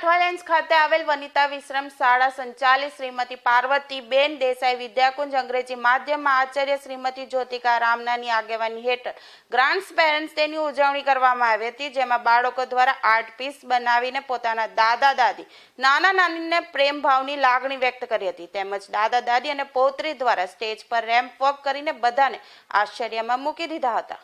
ખાતે આવેલ વનિતા વિશ્રમ શાળા સંચાલિત શ્રીમતી પાર્વતીબેન દેસાઈ વિદ્યાકુંજ અંગ્રેજી માધ્યમમાં આચાર્ય શ્રીમતી જ્યોતિકા રામનાની આગેવાની હેઠળ ગ્રાન્ડ્સ પેરેન્ટ્સ ડેની ઉજવણી કરવામાં આવી હતી, જેમાં બાળકો દ્વારા આર્ટ પીસ બનાવીને પોતાના દાદા દાદી, નાના નાનીને પ્રેમ ભાવની લાગણી વ્યક્ત કરી હતી. તેમજ દાદા દાદી અને પૌત્રી દ્વારા સ્ટેજ પર રેમ્પ વોક કરીને બધાને આશ્ચર્યમાં મૂકી દીધા હતા.